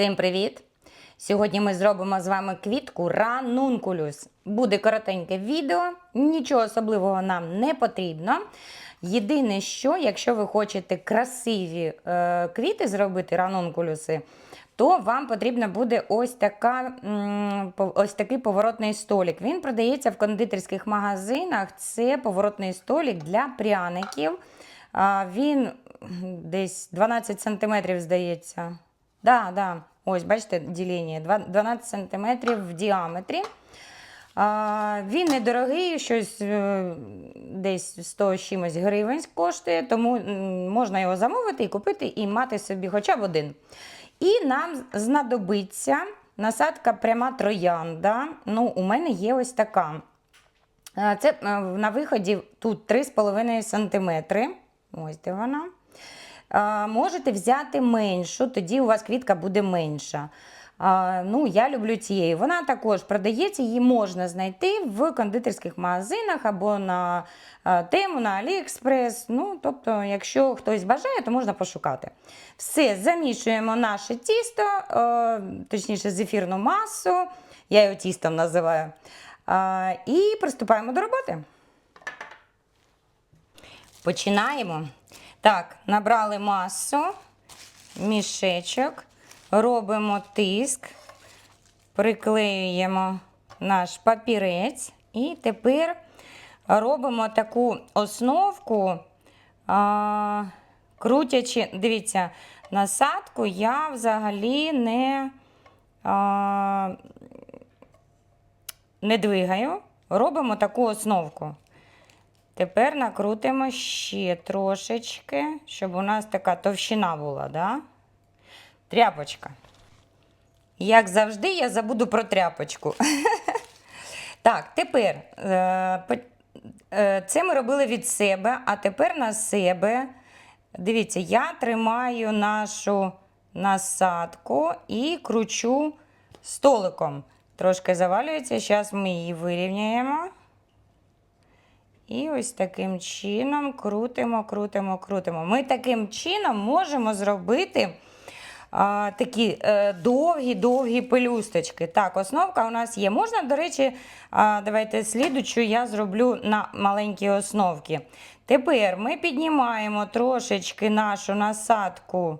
Всім привіт! Сьогодні ми зробимо з вами квітку ранункулюс. Буде коротеньке відео, нічого особливого нам не потрібно. Єдине, що, якщо ви хочете красиві е, квіти зробити, ранункулюси, то вам потрібно буде ось, така, ось такий поворотний столик. Він продається в кондитерських магазинах. Це поворотний столик для пряників. Він десь 12 см, здається. Да, да. Ось, бачите, ділення. 12 см в діаметрі. А, він недорогий, щось е, десь 100 чимось гривень коштує, тому можна його замовити і купити, і мати собі хоча б один. І нам знадобиться насадка пряма троянда. Ну, у мене є ось така. Е, Це е, на виході тут 3,5 см. Ось де вона. Можете взяти меншу, тоді у вас квітка буде менша. Ну, Я люблю цієї. Вона також продається, її можна знайти в кондитерських магазинах або на тему, на Aliexpress. Ну, тобто, якщо хтось бажає, то можна пошукати. Все, замішуємо наше тісто, точніше, зефірну масу. Я його тістом називаю. І приступаємо до роботи. Починаємо. Так, набрали масу, мішечок, робимо тиск, приклеюємо наш папірець. І тепер робимо таку основку, крутячи, дивіться, насадку я взагалі не, не двигаю, робимо таку основку. Тепер накрутимо ще трошечки, щоб у нас така товщина була, да? Тряпочка. Як завжди, я забуду про тряпочку. Так, тепер е, е, це ми робили від себе, а тепер на себе. Дивіться, я тримаю нашу насадку і кручу столиком. Трошки завалюється, зараз ми її вирівняємо. І ось таким чином крутимо, крутимо, крутимо. Ми таким чином можемо зробити а, такі е, довгі-довгі пелюсточки. Так, основка у нас є. Можна, до речі, а, давайте слідучу я зроблю на маленькій основці. Тепер ми піднімаємо трошечки нашу насадку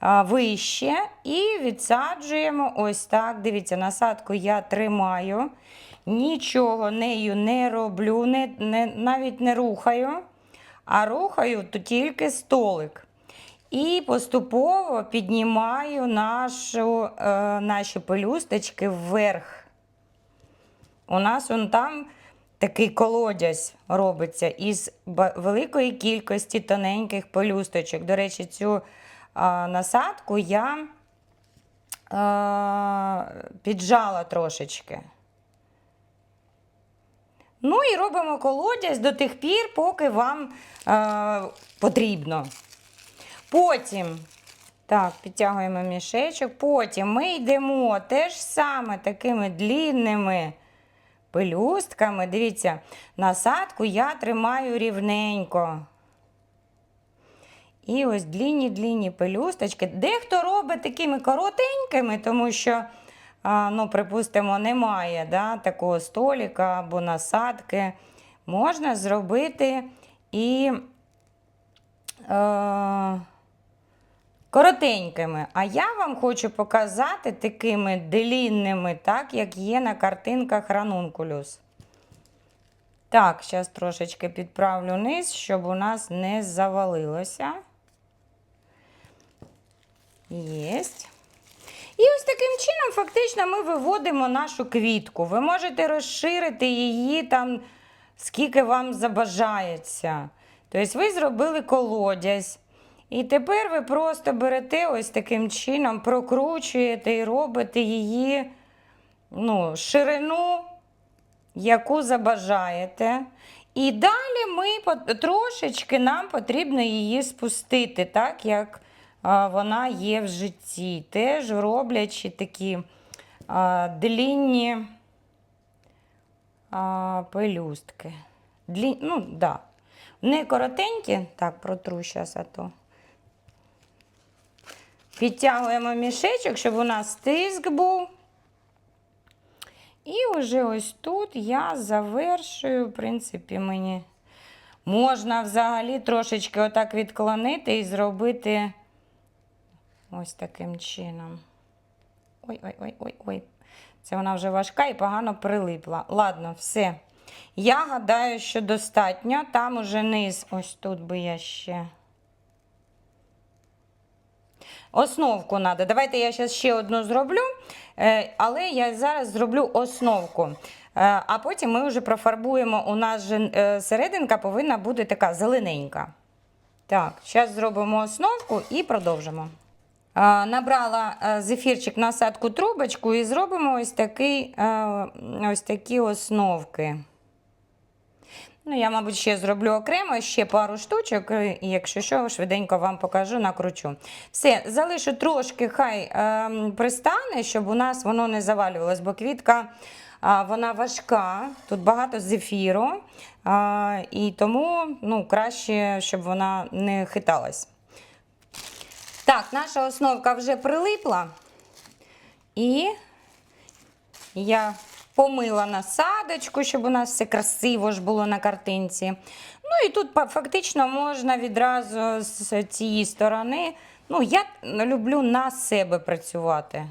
а, вище і відсаджуємо ось так. Дивіться, насадку я тримаю. Нічого нею не роблю, не, не, навіть не рухаю, а рухаю то тільки столик. І поступово піднімаю нашу, е, наші пелюсточки вверх. У нас он там такий колодязь робиться із великої кількості тоненьких пелюсточок. До речі, цю а, насадку я е, піджала трошечки. Ну і робимо колодязь до тих пір, поки вам е, потрібно. Потім, так, підтягуємо мішечок. Потім ми йдемо теж саме такими длінними пелюстками. Дивіться, насадку я тримаю рівненько. І ось длінні-длінні пелюсточки. Дехто робить такими коротенькими, тому що, ну, припустимо, немає да, такого століка або насадки. Можна зробити і е, коротенькими. А я вам хочу показати такими длінними, так, як є на картинках ранункулюс. Так, зараз трошечки підправлю низ, щоб у нас не завалилося. Єсть. І ось таким чином, фактично, ми виводимо нашу квітку. Ви можете розширити її там, скільки вам забажається. Тобто, ви зробили колодязь. І тепер ви просто берете ось таким чином, прокручуєте і робите її ну, ширину, яку забажаєте. І далі ми трошечки нам потрібно її спустити, так як вона є в житті. Теж роблячи такі длінні пелюстки. Длі... Ну, да. Не коротенькі, так, протру зараз, а то. Підтягуємо мішечок, щоб у нас тиск був. І вже ось тут я завершую, в принципі, мені можна взагалі трошечки отак відклонити і зробити ось таким чином. Ой-ой-ой-ой-ой. Це вона вже важка і погано прилипла. Ладно, все. Я гадаю, що достатньо. Там уже низ, ось тут би я ще. Основку треба. Давайте я зараз ще одну зроблю, е, але я зараз зроблю основку. Е, А потім ми вже профарбуємо. У нас же е, серединка повинна бути така зелененька. Так, зараз зробимо основку і продовжимо. Е, Набрала е, зефірчик насадку трубочку і зробимо ось, такий, е, ось такі основки. Ну, я, мабуть, ще зроблю окремо ще пару штучок, е, і якщо що, швиденько вам покажу, накручу. Все, залишу трошки, хай е, пристане, щоб у нас воно не завалювалось, бо квітка а, вона важка, тут багато зефіру, а, і тому ну, краще, щоб вона не хиталась. Так, наша основка вже прилипла. І я помила насадочку, щоб у нас все красиво ж було на картинці. Ну і тут фактично можна відразу з цієї сторони. Ну, я люблю на себе працювати.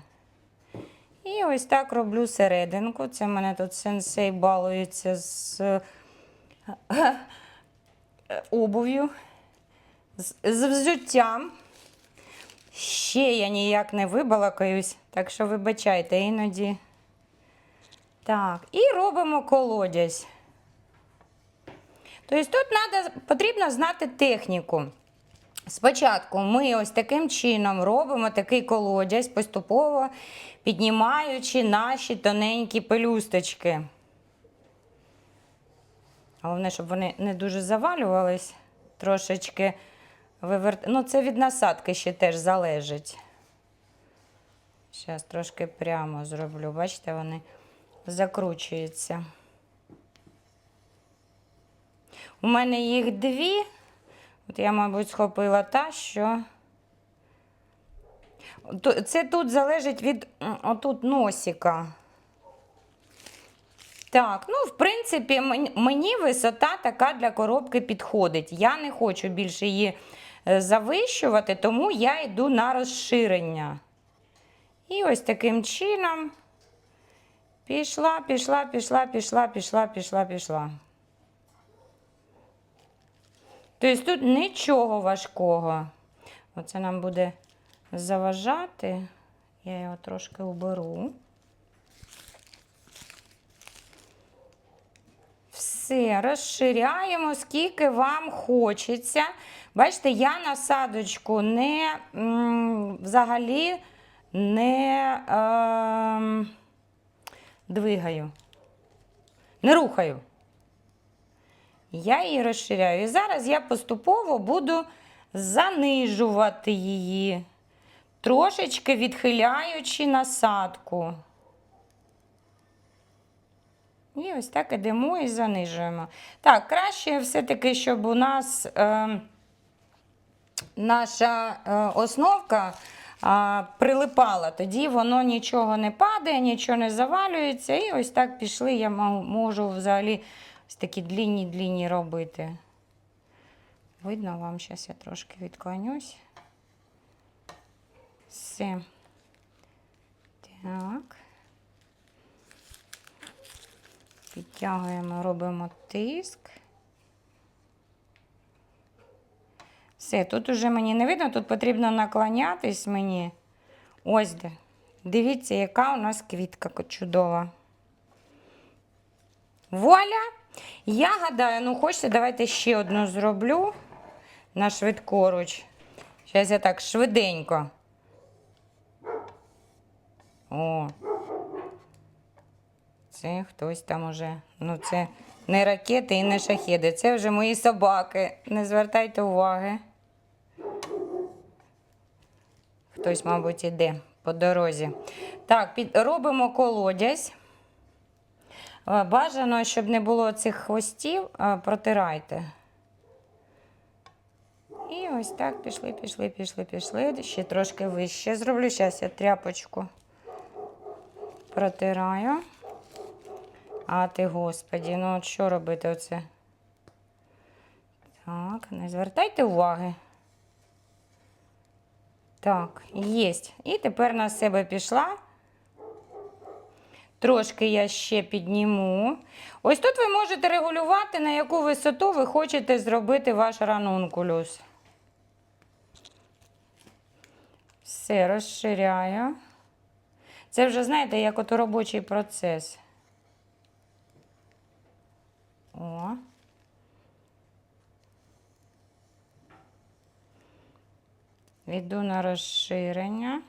І ось так роблю серединку. Це в мене тут сенсей балується з е, обув'ю, з, з взуттям. Ще я ніяк не вибалакаюсь, так що вибачайте іноді. Так, і робимо колодязь. Тобто тут надо, потрібно знати техніку. Спочатку ми ось таким чином робимо такий колодязь, поступово піднімаючи наші тоненькі пелюсточки. Головне, щоб вони не дуже завалювались, трошечки виверт... Ну, це від насадки ще теж залежить. Зараз трошки прямо зроблю. Бачите, вони закручуються. У мене їх дві. От я, мабуть, схопила та, що. Це тут залежить від отут носика. Так, ну, в принципі, мені висота така для коробки підходить. Я не хочу більше її завищувати, тому я йду на розширення. І ось таким чином пішла, пішла, пішла, пішла, пішла, пішла, пішла. Тобто тут нічого важкого. Оце нам буде заважати. Я його трошки уберу. Все, розширяємо, скільки вам хочеться. Бачите, я насадочку не взагалі не е, двигаю, не рухаю. Я її розширяю. І зараз я поступово буду занижувати її, трошечки відхиляючи насадку. І ось так ідемо і занижуємо. Так, краще все-таки, щоб у нас е, наша е, основка прилипала. Тоді воно нічого не падає, нічого не завалюється. І ось так пішли. Я можу взагалі ось такі длінні-длінні робити. Видно вам, зараз я трошки відклонюсь. Все. Так. Підтягуємо, робимо тиск. Все, тут уже мені не видно, тут потрібно наклонятись мені. Ось де. Дивіться, яка у нас квітка чудова. Вуаля! Я гадаю, ну хочете, давайте ще одну зроблю на швидкоруч. Зараз я так швиденько. О, це хтось там уже. Ну, це не ракети і не шахеди. Це вже мої собаки. Не звертайте уваги. Хтось, мабуть, іде по дорозі. Так, під... робимо колодязь. Е, Бажано, щоб не було цих хвостів, е, протирайте. І ось так пішли, пішли, пішли, пішли. Ще трошки вище зроблю. Зараз я тряпочку протираю. А ти, господі, ну от що робити оце? Так, не звертайте уваги. Так, єсть. І тепер на себе пішла. Трошки я ще підніму. Ось тут ви можете регулювати, на яку висоту ви хочете зробити ваш ранункулюс. Все, розширяю. Це вже, знаєте, як ото робочий процес. О. Йду на розширення.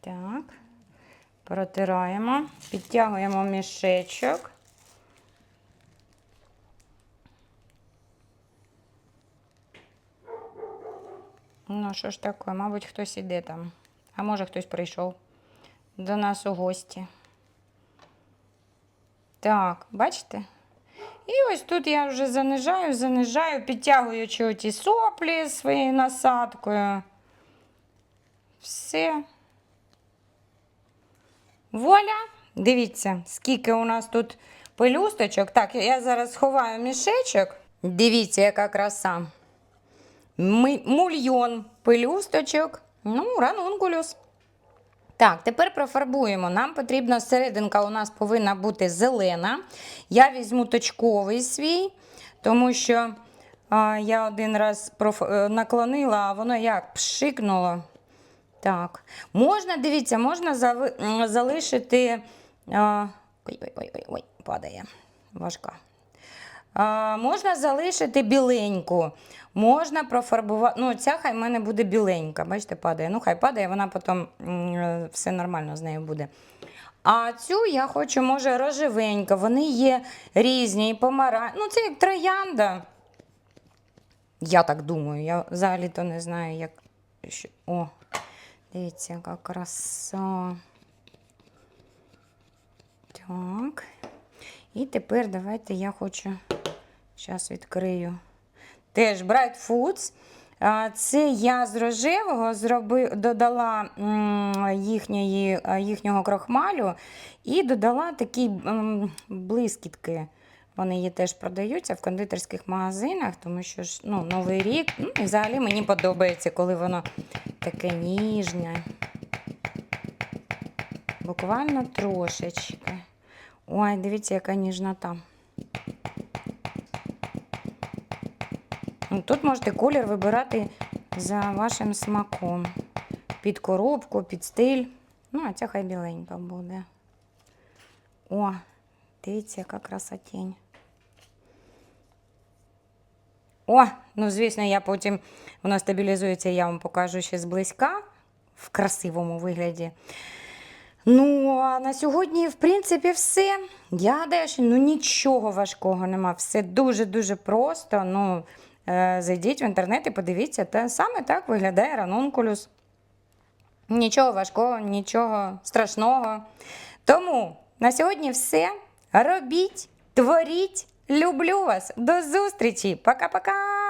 Так. Протираємо, підтягуємо мішечок. Ну, що ж таке, мабуть, хтось іде там. А може хтось прийшов до нас у гості. Так, бачите? І ось тут я вже занижаю, занижаю, підтягуючи оті соплі своєю насадкою. Все. Вуаля! Дивіться, скільки у нас тут пелюсточок. Так, я зараз сховаю мішечок. Дивіться, яка краса. Мульйон пелюсточок. Ну, ранункулюс. Так, тепер профарбуємо. Нам потрібна серединка у нас повинна бути зелена. Я візьму точковий свій, тому що а, я один раз проф... е, наклонила, а воно як пшикнуло. Так. Можна, дивіться, можна зави... залишити. А... Ой, ой, ой, ой, ой, падає. Важка. Можна залишити біленьку, можна профарбувати. Ну, ця хай в мене буде біленька. Бачите, падає. Ну, хай падає, вона потім е, все нормально з нею буде. А цю я хочу, може, рожевенька. Вони є різні, і помара. Ну, це як троянда. Я так думаю. Я взагалі-то не знаю, як. О, дивіться, яка краса. Так. І тепер давайте я хочу. Зараз відкрию. Теж Bright Foods. Це я з рожевого зроби, додала їхньої, їхнього крохмалю і додала такі блискітки. Вони є теж продаються в кондитерських магазинах, тому що ж, ну, Новий рік. Ну, і взагалі мені подобається, коли воно таке ніжне. Буквально трошечки. Ой, дивіться, яка ніжнота. Тут можете колір вибирати за вашим смаком. Під коробку, під стиль. Ну, а ця хай біленька буде. О, дивіться, яка красотень. О, ну звісно, я потім воно стабілізується, я вам покажу ще зблизька в красивому вигляді. Ну, а на сьогодні, в принципі, все. Я гадаю, ну, нічого важкого нема. Все дуже-дуже просто. Ну, зайдіть в інтернет і подивіться, та саме так виглядає ранункулюс. Нічого важкого, нічого страшного. Тому на сьогодні все. Робіть, творіть. Люблю вас. До зустрічі. Пока-пока.